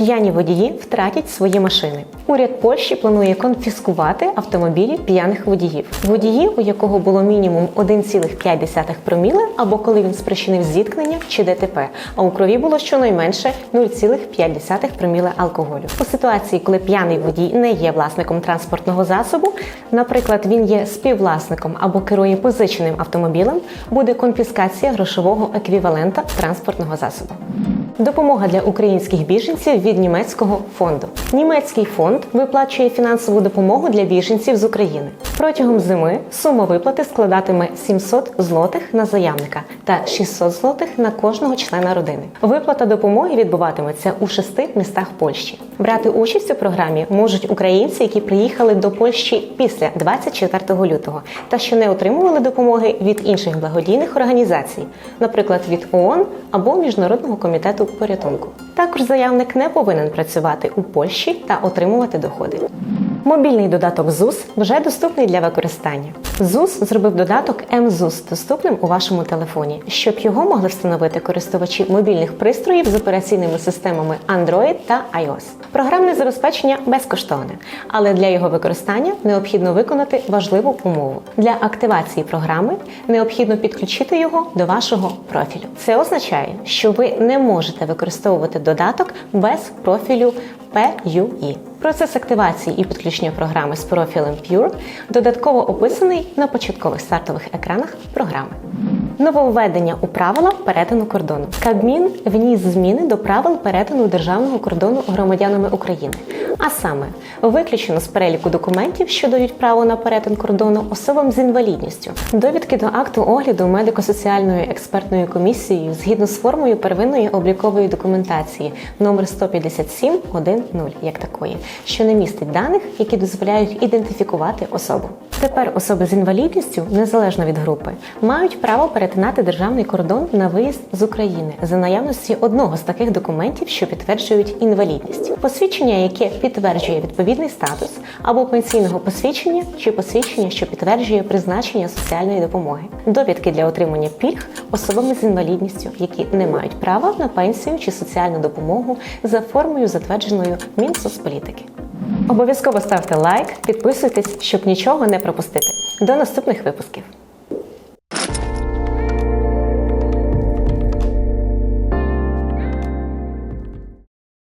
П'яні водії втратять свої машини. Уряд Польщі планує конфіскувати автомобілі п'яних водіїв. Водії, у якого було мінімум 1,5 проміли, або коли він спричинив зіткнення чи ДТП, а у крові було щонайменше 0,5 проміли алкоголю. У ситуації, коли п'яний водій не є власником транспортного засобу, наприклад, він є співвласником або керує позиченим автомобілем, буде конфіскація грошового еквівалента транспортного засобу. Допомога для українських біженців від німецького фонду. Німецький фонд виплачує фінансову допомогу для біженців з України. Протягом зими сума виплати складатиме 700 злотих на заявника та 600 злотих на кожного члена родини. Виплата допомоги відбуватиметься у шести містах Польщі. Брати участь у програмі можуть українці, які приїхали до Польщі після 24 лютого та що не отримували допомоги від інших благодійних організацій, наприклад, від ООН або Міжнародного комітету порятунку. Також заявник не повинен працювати у Польщі та отримувати доходи. Мобільний додаток ЗУС вже доступний для використання. ЗУС зробив додаток МЗУС доступним у вашому телефоні, щоб його могли встановити користувачі мобільних пристроїв з операційними системами Android та iOS. Програмне забезпечення безкоштовне, але для його використання необхідно виконати важливу умову. Для активації програми необхідно підключити його до вашого профілю. Це означає, що ви не можете використовувати додаток без профілю PUI. Процес активації і підключення програми з профілем Pure додатково описаний на початкових стартових екранах програми. Нововведення у правила перетину кордону. Кабмін вніс зміни до правил перетину державного кордону громадянами України. А саме, виключено з переліку документів, що дають право на перетин кордону особам з інвалідністю, довідки до акту огляду медико-соціальною експертною комісією згідно з формою первинної облікової документації номер 157.1.0 як такої, що не містить даних, які дозволяють ідентифікувати особу. Тепер особи з інвалідністю, незалежно від групи, мають право перетинати державний кордон на виїзд з України за наявності одного з таких документів, що підтверджують інвалідність, посвідчення, яке підтверджує відповідний статус, або пенсійного посвідчення чи посвідчення, що підтверджує призначення соціальної допомоги, довідки для отримання пільг особами з інвалідністю, які не мають права на пенсію чи соціальну допомогу за формою, затвердженою Мінсоцполітики. Обов'язково ставте лайк, підписуйтесь, щоб нічого не пропустити. До наступних випусків!